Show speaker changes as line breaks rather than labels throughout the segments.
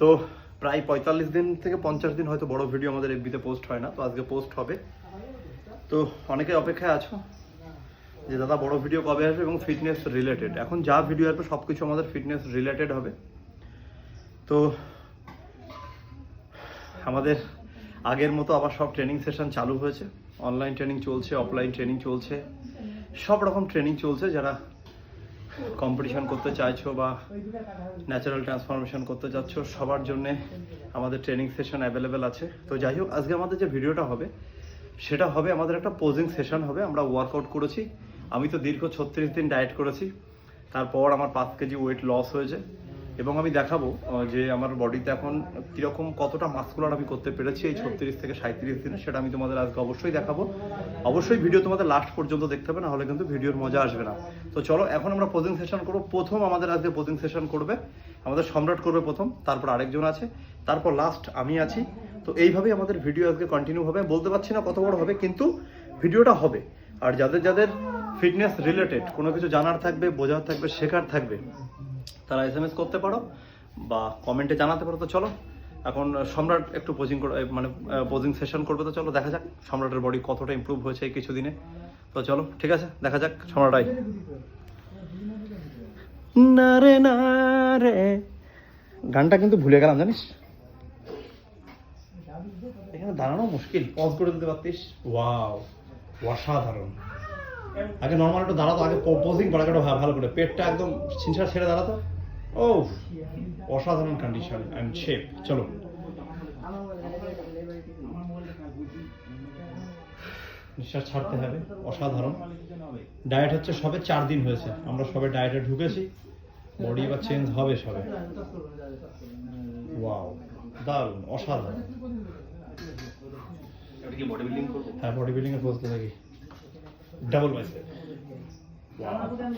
তো প্রায় পঁয়তাল্লিশ দিন থেকে পঞ্চাশ দিন হয়তো বড় ভিডিও আমাদের এফবিতে পোস্ট হয় না, তো আজকে পোস্ট হবে। তো অনেকে অপেক্ষায় আছো যে দাদা বড় ভিডিও কবে আসবে এবং ফিটনেস রিলেটেড এখন যা ভিডিও আসবে সব কিছু আমাদের ফিটনেস রিলেটেড হবে। তো আমাদের আগের মতো আবার সব ট্রেনিং সেশন চালু হয়েছে। অনলাইন ট্রেনিং চলছে অফলাইন ট্রেনিং চলছে। সব রকম ট্রেনিং চলছে যারা কম্পিটিশন করতে চাইছো বা ন্যাচারাল ট্রান্সফরমেশন করতে চাচ্ছ সবার জন্যে আমাদের ট্রেনিং সেশন অ্যাভেলেবেল আছে। তো যাই হোক, আজকে আমাদের যে ভিডিওটা হবে, সেটা হবে আমাদের একটা পোজিং সেশন হবে। আমরা ওয়ার্কআউট করেছি। আমি তো দীর্ঘ ছত্রিশ দিন ডায়েট করেছি। তারপর আমার পাঁচ কেজি ওয়েট লস হয়েছে। এবং আমি দেখাবো যে আমার বডিতে এখন কীরকম, কতটা মাস্কুলার আমি করতে পেরেছি এই ছত্রিশ থেকে সাঁত্রিশ দিনে, সেটা আমি তোমাদের আজকে অবশ্যই দেখাবো। অবশ্যই ভিডিও তোমাদের লাস্ট পর্যন্ত দেখতে হবে না হলে কিন্তু ভিডিওর মজা আসবে না। তো চলো, এখন আমরা পোজিং সেশন করব। প্রথম আমাদের আজকে পোজিং সেশন করবে, আমাদের সম্রাট করবে প্রথম, তারপর আরেকজন আছে, তারপর লাস্ট আমি আছি। তো এইভাবেই আমাদের ভিডিও আজকে কন্টিনিউ হবে। বলতে পারছি না কত বড় হবে, কিন্তু ভিডিওটা হবে। আর যাদের যাদের ফিটনেস রিলেটেড কোনো কিছু জানার থাকবে, বোঝার থাকবে, শেখার থাকবে তারা এস এম এস করতে পারো বা কমেন্টে জানাতে পারো, তো চলো। এখন সম্রাট একটু পোজিং মানে পোজিং সেশন করবে, তো চলো, দেখা যাক সম্রাটের বডি কতটা ইম্প্রুভ হয়েছে এই কিছুদিনে। তো চলো, ঠিক আছে, দেখা যাক সম্রাটাই না রে না রে। গানটা কিন্তু ভুলে গেলাম, জানিস? এখানে দাঁড়ানো মুশকিল। পজ করে দিতে পারতিস? ওয়াও অসাধারণ। আগে নর্মাল একটু দাঁড়াতো আগে পোজিং করা একটু ভা- ভালো করে। পেটটা একদম ছিনছাড় ছেড়ে দাঁড়াতো। ও অসাধারণ কন্ডিশন অ্যান্ড শেপ চলো। নিঃশ্বাস ছাড়তে হবে অসাধারণ। ডায়েট হচ্ছে সবে চার দিন হয়েছে। আমরা সবে ডায়েটে ঢুকেছি। বডি এবার চেঞ্জ হবে সবে। ওয়াও দারুণ অসাধারণ। হ্যাঁ বডি বিল্ডিং এর পোজ দেখি। Double bicep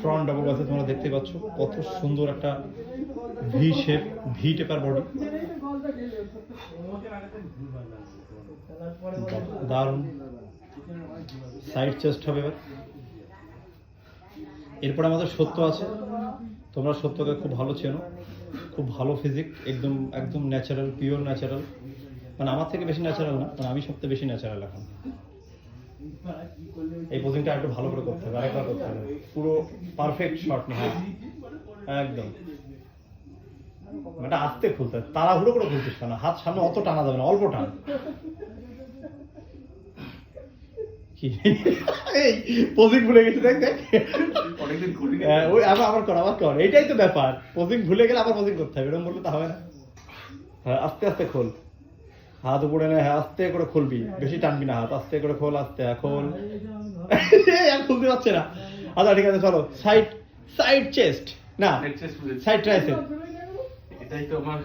front double bicep তোমরা দেখতে পাচ্ছ, কত সুন্দর একটা V shape V taper body দারুণ। সাইড চেস্ট হবে এবার। এরপর আমাদের সত্য আছে। তোমরা সত্যকে খুব ভালো চেনো। খুব ভালো ফিজিক একদম একদম ন্যাচারাল পিওর ন্যাচারাল মানে আমার থেকে বেশি ন্যাচারাল না মানে আমি সবথেকে বেশি ন্যাচারাল এখন। এই পোজিংটা একটু ভালো করে করতে হবে আরেকবার করতে হবে। পুরো পারফেক্ট শট না একদম। এটা আস্তে খুলতে। তাড়াহুড়ো করে খুলছিস কেন হাত সামনে অত টানা যাবে না অল্প টান। পোজিং ভুলে গেছি দেখ দেখ।
অনেকদিন করি
ওই আবার আবার কর আবার কর। এইটাই তো ব্যাপার। পোজিং ভুলে গেলে আবার পোজিং করতে হবে এরকম বললে তো হবে না। হ্যাঁ আস্তে আস্তে খোল। হাত উপরে নে হ্যাঁ আস্তে করে খুলবি। বেশি টানবি না হাত আস্তে করে খোল আস্তে হ্যাঁ, খোল। আর খুলতে পারছে না। আচ্ছা ঠিক আছে চলো। সাইড সাইড চেস্ট না সাইড ট্রাইসেপ
এটাই তো আমার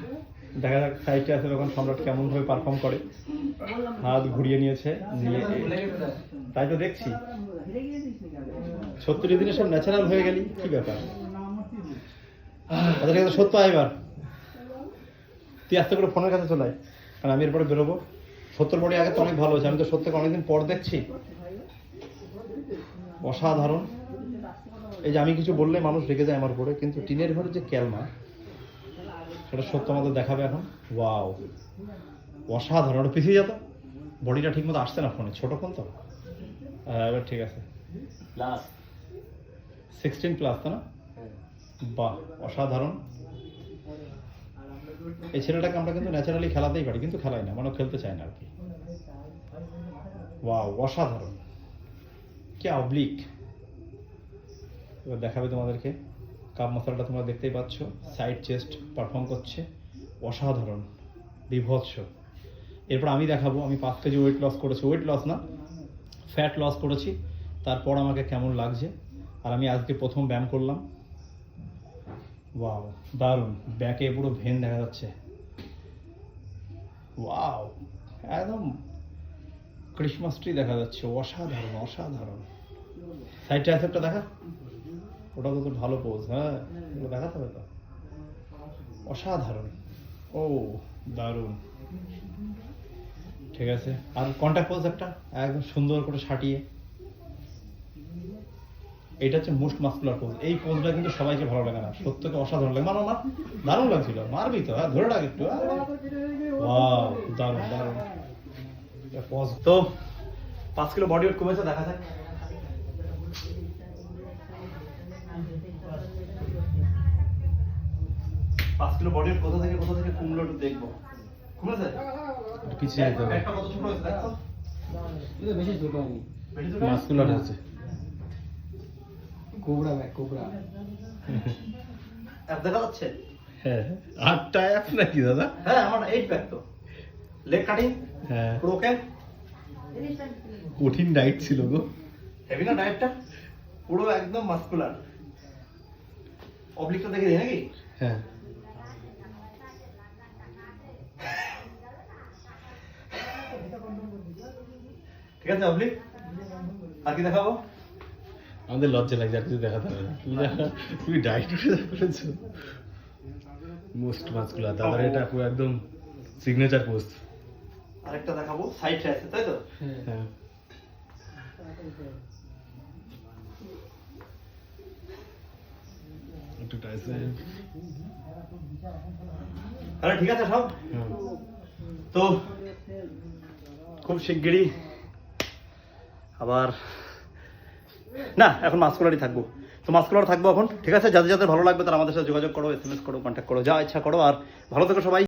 দেখা যাক সাইড ট্রাইসেপ এখন সম্রাট কেমন ভাবে পারফর্ম করে। হাত ঘুরিয়ে নিয়েছে নিয়ে তাই তো দেখছি। ছত্রিশ দিনে সব ন্যাচারাল হয়ে গেলি কি ব্যাপার? আচ্ছা ঠিক আছে সত্য এবার। তুই আস্তে করে ফোনের কাছে চলে আয়। কারণ আমি এরপরে বেরোবো। সত্তর বডি আগে তো অনেক ভালো হয়েছে। আমি তো সত্যকে অনেকদিন পর দেখছি। অসাধারণ। এই যে আমি কিছু বললে মানুষ রেগে যায় আমার উপরে কিন্তু টিনের ঘরে যে ক্যালমা সেটা সত্য আমাদের দেখাবে এখন। ওয়াও। অসাধারণ। পিছিয়ে যেত বডিটা ঠিক মতো আসছে না ফোনে। ছোট ফোন তো। হ্যাঁ, এবার ঠিক আছে। সিক্সটিন প্লাস তো না? বাহ অসাধারণ। এই ছেলেটাকে আমরা কিন্তু ন্যাচারালি খেলাতেই পারি, কিন্তু খেলাই না মানে খেলতে চায় না আর কি। ওয়া অসাধারণ। কে অবলিক এবার দেখাবে তোমাদেরকে কাপ মশলাটা তোমরা দেখতেই পাচ্ছ সাইড চেস্ট পারফর্ম করছে, অসাধারণ, বিভৎস। এরপর আমি দেখাবো, আমি পাঁচ কেজি ওয়েট লস করেছি ওয়েট লস না ফ্যাট লস করেছি, তারপর আমাকে কেমন লাগছে, আর আমি আজকে প্রথম ব্যায়াম করলাম। ওয়াও দারুণ। ব্যাকে পুরো ভেন দেখা যাচ্ছে। ওয়াও একদম ক্রিসমাস ট্রি দেখা যাচ্ছে। অসাধারণ অসাধারণ। সাইড ট্রাইসেপটা দেখা? ওটা তো ভালো পোজ হ্যাঁ? ওগুলো দেখাতে হবে তো? অসাধারণ। ও, দারুণ। ঠিক আছে। আর কন্ট্যাক্ট পোজ একটা, একদম সুন্দর করে সাটিয়ে এটা হচ্ছে মোস্ট মাস্কুলার পোজ এই পোজটা কিন্তু সবাইকে ভালো লাগে না। সত্যকে অসাধারণ লাগে। মানো দারুণ লাগছিল। মারবি তো হ্যাঁ ধরে রাখ একটু দারুণ দারুণ। পজ তো পাঁচ কিলো বডি ওয়েট কমেছে দেখা যাক। পাঁচ কিলো বডি ওয়েট কোথা থেকে কোথা থেকে কমলো একটু দেখব। কমেছে?
পিছিয়ে যেতে হবে।
একটা কত ছোট হয়েছে দেখো।
বেশি ছোট হয়নি।
মাস্কুলার হচ্ছে
কোবরা ব্যাগ কোবরা।
দেখা যাচ্ছে
হ্যাঁ। আটটা অ্যাপ নাকি দাদা?
হ্যাঁ আমার এইট প্যাক তো। লেগ কাটিং
হ্যাঁ। কঠিন ডাইট ছিল গো।
হেভি না ডায়েটটা পুরো একদম মাস্কুলার অবলিকটা দেখে দিই নাকি?
হ্যাঁ।
ঠিক আছে অবলিক আর কি দেখাবো?
আমাদের লজ্জা লাগছে আর কিছু দেখাতে হবে না। তুমি তুমি ডাইট করেছ? মোস্ট মাস্কুলার দাদার এটা পুরো একদম সিগনেচার পোস্ট
আরেকটা দেখাবো সাইড আছে তাই তো?
হ্যাঁ। একটু টাইসে
তাহলে ঠিক আছে সব?
হ্যাঁ।
তো খুব শিগগিরই আবার না, এখন মাস্কুলারই থাকব। তো মাস্কুলার থাকব এখন, ঠিক আছে? যাদের যাদের ভালো লাগবে তারা আমাদের সাথে যোগাযোগ করো এস এম এস করো কন্ট্যাক্ট করো, যা ইচ্ছা করো। আর ভালো থেকো সবাই।